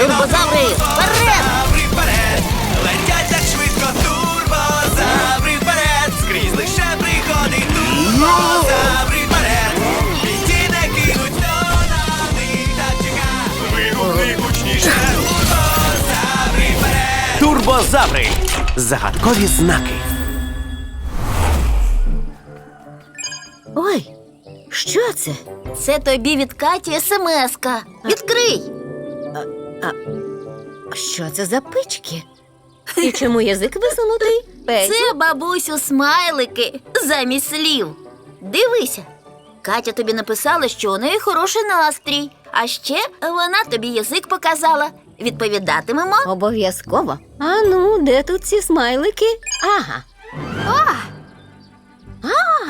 Турбозаври вперед! вперед! Летять так швидко, турбозаври вперед! Скрізь лише приходить турбозаври вперед! І ті не кинуть, хто на них так чека! Вигукни гучніше! Турбозаври вперед! Турбозаври! Загадкові знаки. Ой, що це? Це тобі від Каті смс-ка. Відкрий! Що це за пички? І чому язик висунутий? Це бабусю смайлики замість слів. Дивися. Катя тобі написала, що у неї хороший настрій. А ще вона тобі язик показала. Відповідатимемо. Обов'язково. А ну, де тут ці смайлики? Ага.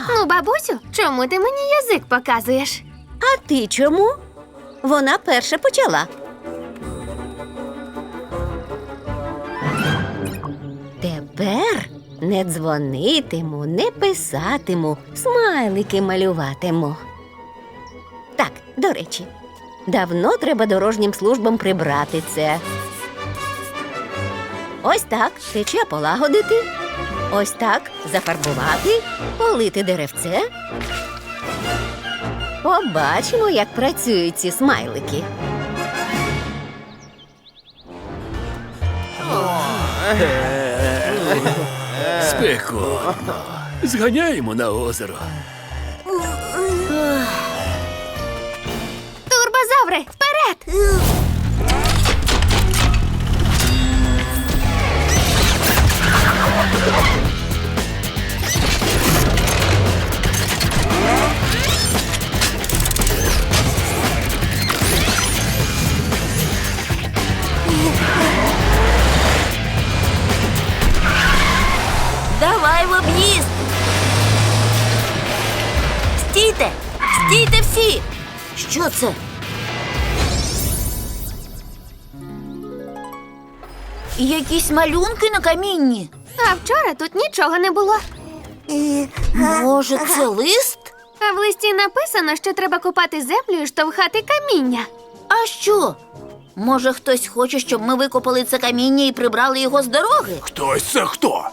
Ну, бабусю, чому ти мені язик показуєш? А ти чому? Вона перша почала. Тепер не дзвонитиму, не писатиму, смайлики малюватиму. Так, до речі, давно треба дорожнім службам прибрати це. Ось так тече полагодити. Ось так зафарбувати, полити деревце. Побачимо, як працюють ці смайлики. Спекотно. Зганяємо на озеро. Турбозаври, вперед! Стійте! Стійте всі! Що це? Якісь малюнки на камінні. А вчора тут нічого не було. Може, це лист? А в листі написано, що треба копати землю і штовхати каміння. А що? Може, хтось хоче, щоб ми викопали це каміння і прибрали його з дороги? Хтось це хто?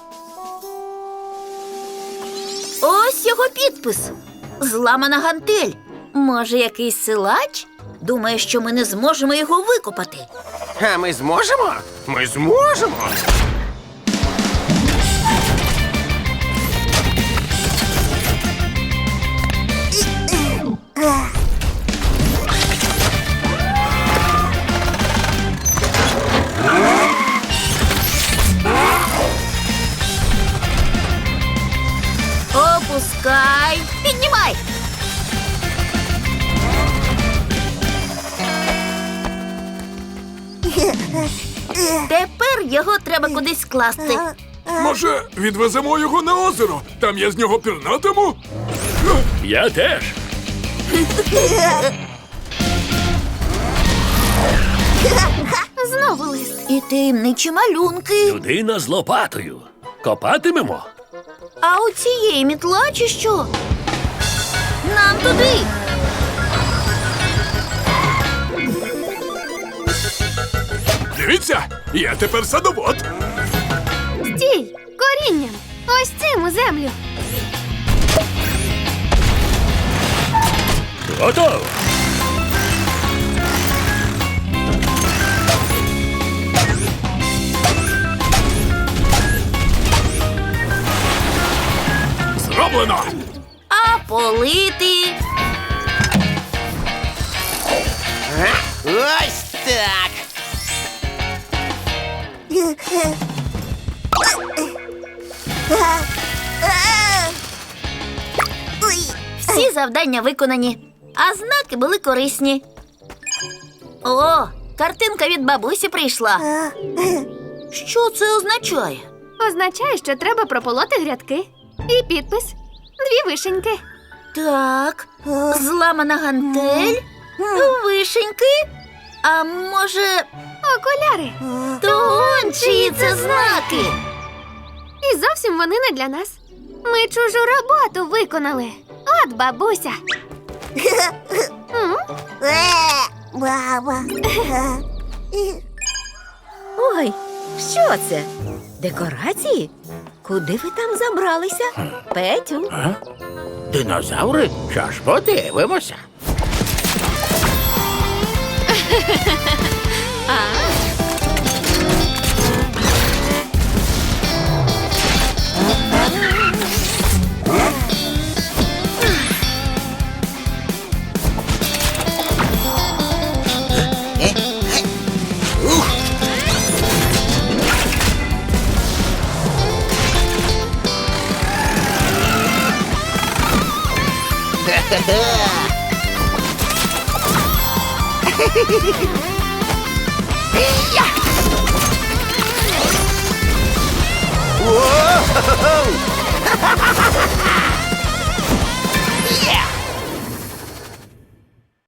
Ось його підпис. Зламана гантель. Може, якийсь силач? Думає, що ми не зможемо його викопати. А ми зможемо? Ми зможемо. Опускай. Піднімай. Тепер його треба кудись скласти. Може, відвеземо його на озеро? Там я з нього пірнатиму? Я теж. Знову лист. І таємничі малюнки. Людина з лопатою. Копатимемо. А у цієї мітла чи що? Нам туди. Дивіться, я тепер садовод. Стій! Корінням! Ось цим у землю. Готово. Зроблено. Полити. Ось так. Всі завдання виконані, а знаки були корисні. О, картинка від бабусі прийшла. Що це означає? Означає, що треба прополоти грядки. І підпис. Дві вишеньки. Так, зламана гантель, вишеньки. А може, Окуляри. то он чиї це знаки? І зовсім вони не для нас. Ми чужу роботу виконали. От бабуся. М? Ой, що це? Декорації? Куди ви там забралися? Петю? Динозаври? Що ж, подивимося. yeah!